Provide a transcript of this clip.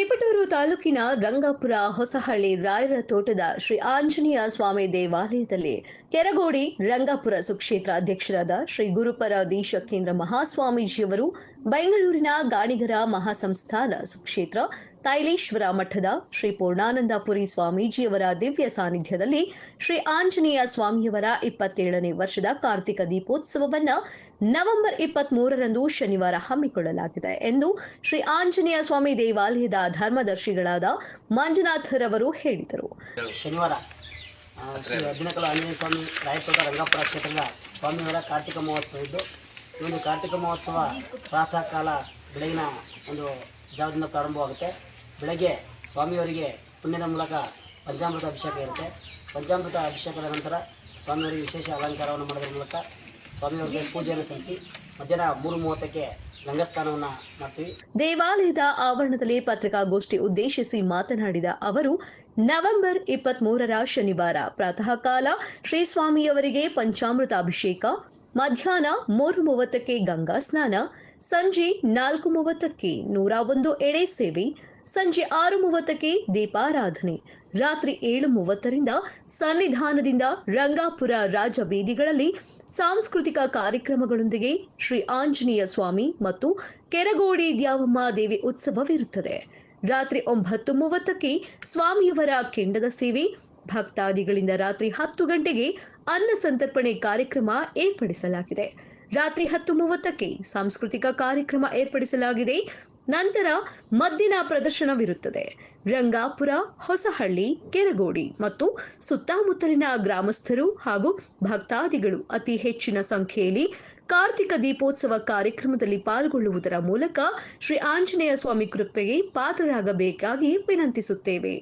ತಿಪಟೂರು ತಾಲೂಕಿನ ರಂಗಾಪುರ ಹೊಸಹಳ್ಳಿ ರಾಯರ ತೋಟದ ಶ್ರೀ ಆಂಜನೇಯ ಸ್ವಾಮಿ ದೇವಾಲಯದಲ್ಲಿ ಕೆರಗೋಡಿ ರಂಗಾಪುರ ಸುಕ್ಷೇತ್ರ ಅಧ್ಯಕ್ಷರಾದ ಶ್ರೀ ಗುರುಪರ ದೀಶಕೇಂದ್ರ ಮಹಾಸ್ವಾಮೀಜಿಯವರು, ಬೆಂಗಳೂರಿನ ಗಾಣಿಗರ ಮಹಾಸಂಸ್ಥಾನ ಸುಕ್ಷೇತ್ರ ತೈಲೇಶ್ವರ ಮಠದ ಶ್ರೀ ಪೂರ್ಣಾನಂದಪುರಿ ಸ್ವಾಮೀಜಿಯವರ ದಿವ್ಯ ಸಾನ್ನಿಧ್ಯದಲ್ಲಿ ಶ್ರೀ ಆಂಜನೇಯ ಸ್ವಾಮಿಯವರ ಇಪ್ಪತ್ತೇಳನೇ ವರ್ಷದ ಕಾರ್ತಿಕ ದೀಪೋತ್ಸವವನ್ನ ನವೆಂಬರ್ ಇಪ್ಪತ್ತ್ ಮೂರರಂದು ಶನಿವಾರ ಹಮ್ಮಿಕೊಳ್ಳಲಾಗಿದೆ ಎಂದು ಶ್ರೀ ಆಂಜನೇಯ ಸ್ವಾಮಿ ದೇವಾಲಯದ ಧರ್ಮದರ್ಶಿಗಳಾದ ಮಂಜುನಾಥರವರು ಹೇಳಿದರು. ಶನಿವಾರ ಶ್ರೀ ಅಭಿನಕಲ ಆಂಜನೇಯ ಸ್ವಾಮಿ ರಾಯಪುರ ಕ್ಷೇತ್ರದ ಸ್ವಾಮಿಯವರ ಕಾರ್ತಿಕ ಮಹೋತ್ಸವ ಇದ್ದು ಒಂದು ಕಾರ್ತಿಕ ಮಹೋತ್ಸವ ಪ್ರಾತಃ ಕಾಲ ಬೆಳಗಿನ ಒಂದು ಜಾವದಿಂದ ಪ್ರಾರಂಭವಾಗುತ್ತೆ. ಬೆಳಗ್ಗೆ ಸ್ವಾಮಿಯವರಿಗೆ ಪುಣ್ಯದ ಮೂಲಕ ಪಂಚಾಮೃತ ಅಭಿಷೇಕ ಇರುತ್ತೆ. ಪಂಚಾಮೃತ ಅಭಿಷೇಕದ ನಂತರ ಸ್ವಾಮಿಯವರಿಗೆ ವಿಶೇಷ ಅಲಂಕಾರವನ್ನು ಮಾಡೋದ್ರ ಮೂಲಕ ಸ್ವಾಮಿಯವರಿಗೆ ಪೂಜೆಯನ್ನು ಸಲ್ಲಿಸಿ ಮಧ್ಯಾಹ್ನ ಮೂರು ಮೂವತ್ತಕ್ಕೆ ದೇವಾಲಯದ ಆವರಣದಲ್ಲಿ ಪತ್ರಿಕಾಗೋಷ್ಠಿ ಉದ್ದೇಶಿಸಿ ಮಾತನಾಡಿದ ಅವರು, ನವೆಂಬರ್ ಇಪ್ಪತ್ತ್ ಮೂರರ ಶನಿವಾರ ಪ್ರಾತಃ ಕಾಲ ಶ್ರೀ ಸ್ವಾಮಿಯವರಿಗೆ ಪಂಚಾಮೃತ ಅಭಿಷೇಕ, ಮಧ್ಯಾಹ್ನ ಮೂರು ಮೂವತ್ತಕ್ಕೆ ಗಂಗಾ ಸ್ನಾನ, ಸಂಜೆ ನಾಲ್ಕು ಮೂವತ್ತಕ್ಕೆ ನೂರ ಒಂದು ಎಡೆ ಸೇವೆ ಸಂಜೆ ಆರು ಮೂವತ್ತಕ್ಕೆ ದೀಪಾರಾಧನೆ. ರಾತ್ರಿ ಏಳು ಮೂವತ್ತರಿಂದ ಸನ್ನಿಧಾನದಿಂದ ರಂಗಾಪುರ ರಾಜ ಬೀದಿಗಳಲ್ಲಿ ಸಾಂಸ್ಕೃತಿಕ ಕಾರ್ಯಕ್ರಮಗಳೊಂದಿಗೆ ಶ್ರೀ ಆಂಜನೇಯ ಸ್ವಾಮಿ ಮತ್ತು ಕೆರಗೋಡಿ ದ್ಯಾವಮ್ಮ ದೇವಿ ಉತ್ಸವವಿರುತ್ತದೆ. ರಾತ್ರಿ ಒಂಬತ್ತು ಮೂವತ್ತಕ್ಕೆ ಸ್ವಾಮಿಯವರ ಕೆಂಡದ ಸೇವೆ. ಭಕ್ತಾದಿಗಳಿಂದ ರಾತ್ರಿ ಹತ್ತು ಗಂಟೆಗೆ ಅನ್ನ ಸಂತರ್ಪಣೆ ಕಾರ್ಯಕ್ರಮ ಏರ್ಪಡಿಸಲಾಗಿದೆ. ರಾತ್ರಿ ಹತ್ತು ಮೂವತ್ತಕ್ಕೆ ಸಾಂಸ್ಕೃತಿಕ ಕಾರ್ಯಕ್ರಮ ಏರ್ಪಡಿಸಲಾಗಿದೆ. ನಂತರ ಮದ್ದಿನ ಪ್ರದರ್ಶನವಿರುತ್ತದೆ. ರಂಗಾಪುರ, ಹೊಸಹಳ್ಳಿ, ಕೆರಗೋಡಿ ಮತ್ತು ಸುತ್ತಮುತ್ತಲಿನ ಗ್ರಾಮಸ್ಥರು ಹಾಗೂ ಭಕ್ತಾದಿಗಳು ಅತಿ ಹೆಚ್ಚಿನ ಸಂಖ್ಯೆಯಲ್ಲಿ ಕಾರ್ತಿಕ ದೀಪೋತ್ಸವ ಕಾರ್ಯಕ್ರಮದಲ್ಲಿ ಪಾಲ್ಗೊಳ್ಳುವುದರ ಮೂಲಕ ಶ್ರೀ ಆಂಜನೇಯ ಸ್ವಾಮಿ ಕೃಪೆಗೆ ಪಾತ್ರರಾಗಬೇಕಾಗಿ ವಿನಂತಿಸುತ್ತೇವೆ.